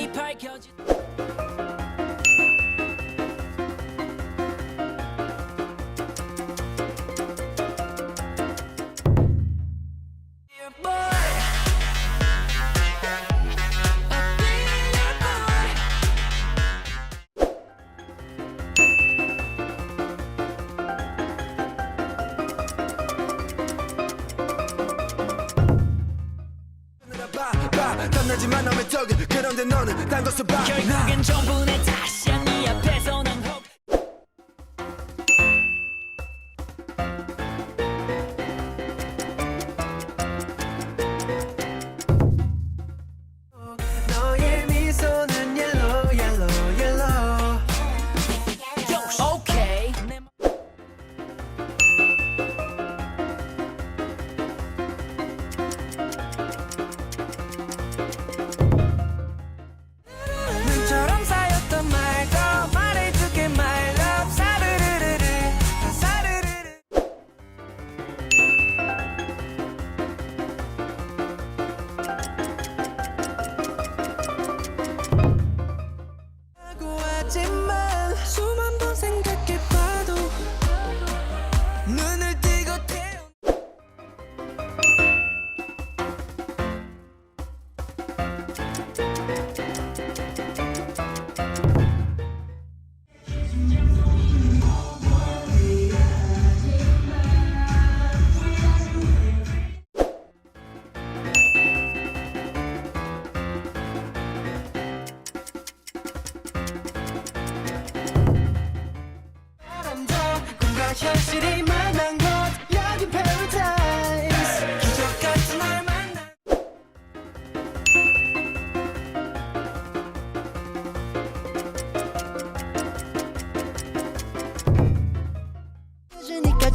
뻔히 밝혀진 만나지만 남의 턱은 그런데 너는 딴 것을 봐 결국엔 전부 내 탓.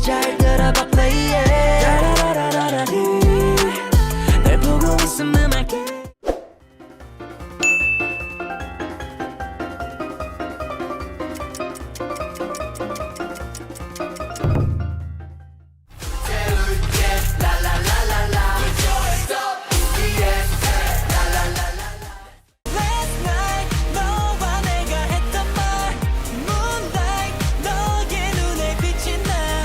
apologize.